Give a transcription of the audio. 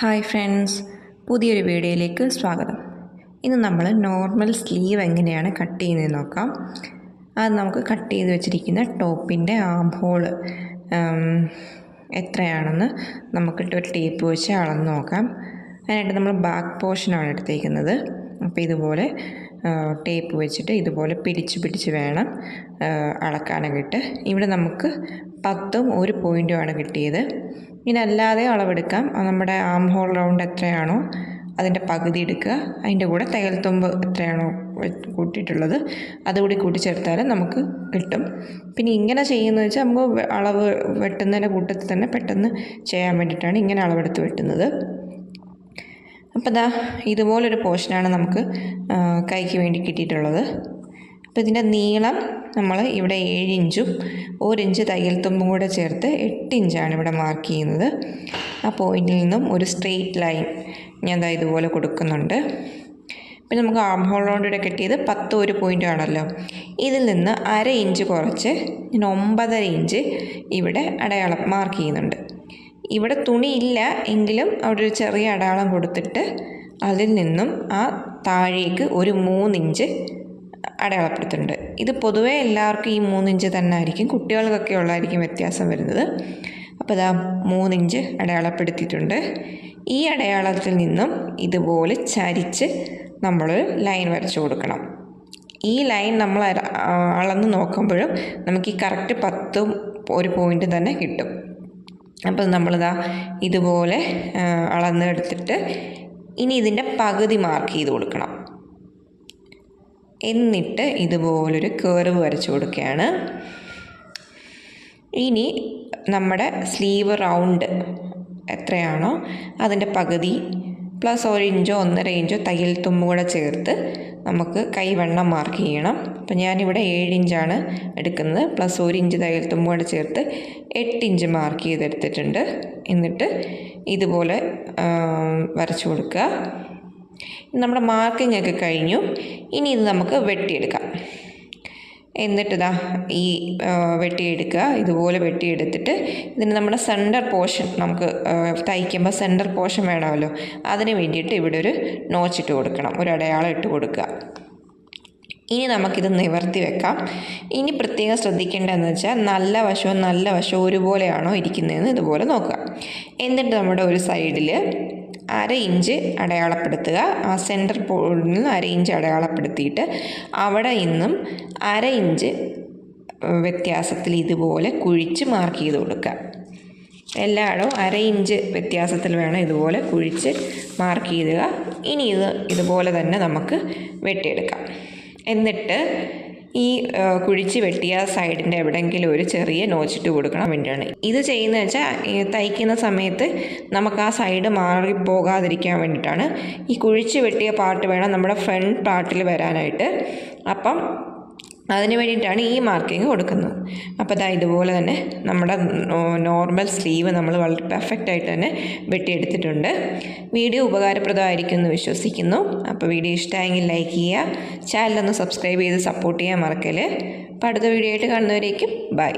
Hi friends പുതിയൊരു വീഡിയോയിലേക്ക് സ്വാഗതം. ഇന്ന് നമ്മൾ നോർമൽ സ്ലീവ് എങ്ങനെയാണ് കട്ട് ചെയ്യുന്നത് നോക്കാം. അത് നമുക്ക് കട്ട് ചെയ്ത് വെച്ചിരിക്കുന്ന ടോപ്പിന്റെ ആം ഹോൾ എത്രയാണെന്ന് നമുക്കിട്ട് ഒരു ടേപ്പ് വെച്ച് അളന്ന് നോക്കാം. അതിനായിട്ട് നമ്മൾ ബാക്ക് പോർഷനാണ് എടുത്തേക്കുന്നത്. അപ്പോൾ ഇതുപോലെ ടേപ്പ് വെച്ചിട്ട് ഇതുപോലെ പിടിച്ച് പിടിച്ച് വേണം അളക്കാനായിട്ട്. ഇവിടെ നമുക്ക് പത്തും ഒരു പോയിന്റുമാണ് കിട്ടിയത്. ഇനി അല്ലാതെ അളവെടുക്കാം. നമ്മുടെ ആം ഹോൾ റൗണ്ട് എത്രയാണോ അതിന്റെ പകുതി എടുക്കുക. അതിന്റെ കൂടെ തയ്യൽത്തുമ്പ് എത്രയാണോ കൂട്ടിയിട്ടുള്ളത് അതുകൂടി കൂട്ടിച്ചേർത്താൽ നമുക്ക് കിട്ടും. പിന്നെ ഇങ്ങനെ ചെയ്യുന്നത് വെച്ചാൽ നമുക്ക് അളവ് വെട്ടുന്നതിന്റെ കൂട്ടത്തിൽ തന്നെ പെട്ടെന്ന് ചെയ്യാൻ വേണ്ടിയിട്ടാണ് ഇങ്ങനെ അളവെടുത്ത് വെട്ടുന്നത്. അപ്പോൾ ദാ ഇതുപോലൊരു പോർഷനാണ് നമുക്ക് കൈക്ക് വേണ്ടി കിട്ടിയിട്ടുള്ളത്. അപ്പോൾ ഇതിന്റെ നീളം നമ്മൾ ഇവിടെ ഏഴ് ഇഞ്ചും ഒരു ഇഞ്ച് തയ്യൽ തുമ്പും കൂടെ ചേർത്ത് എട്ട് ഇഞ്ചാണ് ഇവിടെ മാർക്ക് ചെയ്യുന്നത്. ആ പോയിന്റിൽ നിന്നും ഒരു സ്ട്രെയിറ്റ് ലൈൻ ഞാൻ ദാ ഇതുപോലെ കൊടുക്കുന്നുണ്ട്. പിന്നെ നമുക്ക് ആം ഹോൾ റൗണ്ടിവിടെ കിട്ടിയത് പത്ത് ഒരു പോയിന്റ് ആണല്ലോ. ഇതിൽ നിന്ന് അര ഇഞ്ച് കുറച്ച് ഞാൻ ഒമ്പതര ഇഞ്ച് ഇവിടെ അടയാളം മാർക്ക് ചെയ്യുന്നുണ്ട്. ഇവിടെ തുണിയില്ല എങ്കിലും അവിടെ ഒരു ചെറിയ അടയാളം കൊടുത്തിട്ട് അതിൽ നിന്നും ആ താഴേക്ക് ഒരു മൂന്നിഞ്ച് അടയാളപ്പെടുത്തുന്നുണ്ട്. ഇത് പൊതുവേ എല്ലാവർക്കും ഈ മൂന്നിഞ്ച് തന്നെ ആയിരിക്കും. കുട്ടികൾക്കൊക്കെ ഉള്ളതായിരിക്കും വ്യത്യാസം വരുന്നത്. അപ്പോൾ ഇതാ മൂന്നിഞ്ച് അടയാളപ്പെടുത്തിയിട്ടുണ്ട്. ഈ അടയാളത്തിൽ നിന്നും ഇതുപോലെ ചരിച്ച് നമ്മൾ ലൈൻ വരച്ചു കൊടുക്കണം. ഈ ലൈൻ നമ്മൾ അളന്ന് നോക്കുമ്പോഴും നമുക്ക് ഈ കറക്റ്റ് പത്തും ഒരു പോയിന്റ് തന്നെ കിട്ടും. അപ്പോൾ നമ്മളിതാ ഇതുപോലെ അളന്നെടുത്തിട്ട് ഇനി ഇതിന്റെ പകുതി മാർക്ക് ചെയ്ത് കൊടുക്കണം. എന്നിട്ട് ഇതുപോലൊരു കേർവ് വരച്ചു കൊടുക്കുകയാണ്. ഇനി നമ്മുടെ സ്ലീവ് റൗണ്ട് എത്രയാണോ അതിന്റെ പകുതി പ്ലസ് ഒരു ഇഞ്ചോ ഒന്നര ഇഞ്ചോ തയ്യൽ തുമ്പ് കൂടെ ചേർത്ത് നമുക്ക് കൈവണ്ണം മാർക്ക് ചെയ്യണം. അപ്പം ഞാനിവിടെ ഏഴ് ഇഞ്ചാണ് എടുക്കുന്നത്. പ്ലസ് ഒരു ഇഞ്ച് തയ്യൽ തുമ്പ് കൂടെ ചേർത്ത് എട്ട് ഇഞ്ച് മാർക്ക് ചെയ്തെടുത്തിട്ടുണ്ട്. എന്നിട്ട് ഇതുപോലെ വരച്ചു കൊടുക്കുക. നമ്മുടെ മാർക്കിംഗ് കഴിഞ്ഞു. ഇനി ഇത് നമുക്ക് വെട്ടിയെടുക്കാം. എന്നിട്ട് ഇതാ ഈ വെട്ടിയെടുക്കുക. ഇതുപോലെ വെട്ടിയെടുത്തിട്ട് ഇതിന് നമ്മുടെ സെന്റർ പോർഷൻ നമുക്ക് തയ്ക്കുമ്പോൾ സെന്റർ പോർഷൻ വേണമല്ലോ. അതിന് വേണ്ടിയിട്ട് ഇവിടെ ഒരു നോച്ചിട്ട് കൊടുക്കണം. ഒരു അടയാളം ഇട്ട് കൊടുക്കുക. ഇനി നമുക്കിത് നിവർത്തി വെക്കാം. ഇനി പ്രത്യേകം ശ്രദ്ധിക്കേണ്ടതെന്ന് വെച്ചാൽ നല്ല വശവും നല്ല വശവും ഒരുപോലെയാണോ ഇരിക്കുന്നതെന്ന് ഇതുപോലെ നോക്കുക. എന്നിട്ട് നമ്മുടെ ഒരു സൈഡിൽ അര ഇഞ്ച് അടയാളപ്പെടുത്തുക. ആ സെന്റർ പോളിൽ നിന്ന് അര ഇഞ്ച് അടയാളപ്പെടുത്തിയിട്ട് അവിടെ നിന്നും അര ഇഞ്ച് വ്യത്യാസത്തിൽ ഇതുപോലെ കുഴിച്ച് മാർക്ക് ചെയ്ത് കൊടുക്കുക. എല്ലായിടവും അര ഇഞ്ച് വ്യത്യാസത്തിൽ വേണം ഇതുപോലെ കുഴിച്ച് മാർക്ക് ചെയ്യുക ഇനി ഇത് ഇതുപോലെ തന്നെ നമുക്ക് വെട്ടിയെടുക്കാം. എന്നിട്ട് ഈ കുഴിച്ച് വെട്ടിയ സൈഡിന്റെ എവിടെയെങ്കിലും ഒരു ചെറിയ നോച്ചിട്ട് കൊടുക്കണം വേണ്ടിയാണ്. ഇത് ചെയ്യുന്നത് വെച്ചാൽ തയ്ക്കുന്ന സമയത്ത് നമുക്ക് ആ സൈഡ് മാറിപ്പോകാതിരിക്കാൻ വേണ്ടിയിട്ടാണ്. ഈ കുഴിച്ച് വെട്ടിയ പാർട്ട് വേണം നമ്മുടെ ഫ്രണ്ട് പാർട്ടിൽ വരാനായിട്ട്. അപ്പം അതിന് വേണ്ടിയിട്ടാണ് ഈ മാർക്കിങ് കൊടുക്കുന്നത്. അപ്പോൾ അതാ ഇതുപോലെ തന്നെ നമ്മുടെ നോർമൽ സ്ലീവ് നമ്മൾ വളരെ പെർഫെക്റ്റ് ആയിട്ട് തന്നെ വെട്ടിയെടുത്തിട്ടുണ്ട്. വീഡിയോ ഉപകാരപ്രദമായിരിക്കും എന്ന് വിശ്വസിക്കുന്നു. അപ്പോൾ വീഡിയോ ഇഷ്ടമായെങ്കിൽ ലൈക്ക് ചെയ്യുക. ചാനലൊന്ന് സബ്സ്ക്രൈബ് ചെയ്ത് സപ്പോർട്ട് ചെയ്യാൻ മറക്കൽ അപ്പോൾ അടുത്ത വീഡിയോ ആയിട്ട് കാണുന്നവരേക്കും ബൈ